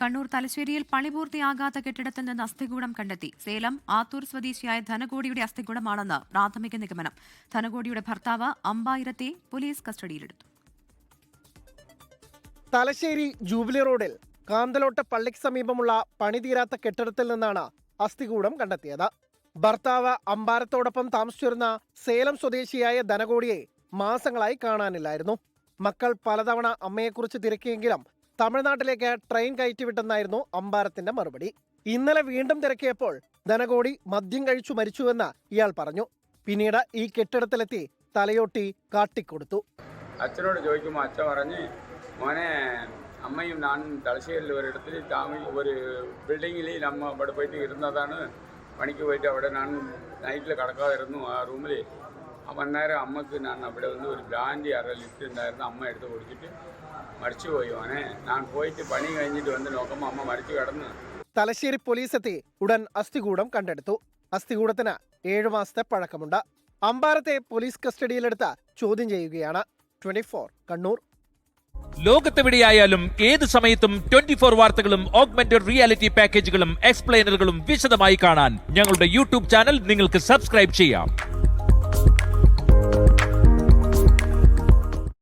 കണ്ണൂർ തലശ്ശേരിയിൽ പണി പണിപൂർത്തിയാകാത്ത കെട്ടിടത്തിൽ നിന്ന് അസ്ഥികൂടം കണ്ടെത്തി. സേലം ആത്തൂർ സ്വദേശിയായ ധനകോടിയുടെ അസ്ഥികൂടമാണെന്ന് പ്രാഥമിക നിഗമനം. ധനകോടിയുടെ ഭർത്താവ് അമ്പായിരത്തെ പോലീസ് കസ്റ്റഡിയിലെടുത്തു. തലശ്ശേരി ജൂബിലി റോഡിൽ കാന്തലോട്ട പള്ളിക്ക് സമീപമുള്ള പണിതീരാത്ത കെട്ടിടത്തിൽ നിന്നാണ് അസ്ഥികൂടം കണ്ടെത്തിയത്. ഭർത്താവ് അമ്പാരത്തോടൊപ്പം താമസിച്ചിരുന്ന സേലം സ്വദേശിയായ ധനകോടിയെ മാസങ്ങളായി കാണാനില്ലായിരുന്നു. മക്കൾ പലതവണ അമ്മയെക്കുറിച്ച് തിരക്കിയെങ്കിലും തമിഴ്നാട്ടിലേക്ക് ട്രെയിൻ കയറ്റിവിട്ടെന്നായിരുന്നു അമ്പാരത്തിന്റെ മറുപടി. ഇന്നലെ വീണ്ടും തിരക്കിയപ്പോൾ ധനകോടി മദ്യം കഴിച്ചു മരിച്ചുവെന്ന് ഇയാൾ പറഞ്ഞു. പിന്നീട് ഈ കെട്ടിടത്തിലെത്തി തലയോട്ടി കാട്ടിക്കൊടുത്തു. അച്ഛനോട് ചോദിക്കുമ്പോൾ അച്ഛൻ പറഞ്ഞ് മോനെ അമ്മയും നാനും തലശ്ശേരിയിൽ ഒരിടത്തിൽ താമി ഒരു ബിൽഡിങ്ങിൽ നമ്മ അവിടെ പോയിട്ട് ഇരുന്നതാണ്. പണിക്ക് പോയിട്ട് അവിടെ ഞാൻ നൈറ്റിൽ കിടക്കാതിരുന്നു ആ റൂമിൽ അന്നേരം അമ്മയ്ക്ക് ഞാൻ അവിടെ വന്ന് ഒരു ബ്രാൻഡി അര ലിറ്റ് ഉണ്ടായിരുന്നു. അമ്മ എടുത്ത് കുടിച്ചിട്ട് മരിച്ചു പോയി അവനെ ഞാൻ പോയിട്ട് പണി കഴിഞ്ഞിട്ട് വന്ന് നോക്കുമ്പോൾ അമ്മ മരിച്ചു കിടന്നു. തലശ്ശേരി പോലീസ് എത്തി. ഉടൻ അസ്ഥികൂടം കണ്ടെടുത്തു. അസ്ഥികൂടത്തിന് ഏഴു മാസത്തെ പഴക്കമുണ്ട്. അമ്പാരത്തെ പോലീസ് കസ്റ്റഡിയിലെടുത്ത് ചോദ്യം ചെയ്യുകയാണ് ട്വന്റി കണ്ണൂർ. ലോകത്തെവിടെയായാലും ഏത് സമയത്തും ട്വന്റി ഫോർ വാർത്തകളും ഓഗ്മെന്റഡ് റിയാലിറ്റി പാക്കേജുകളും എക്സ്പ്ലെയിനറുകളും വിശദമായി കാണാൻ ഞങ്ങളുടെ യൂട്യൂബ് ചാനൽ നിങ്ങൾക്ക് സബ്സ്ക്രൈബ് ചെയ്യാം.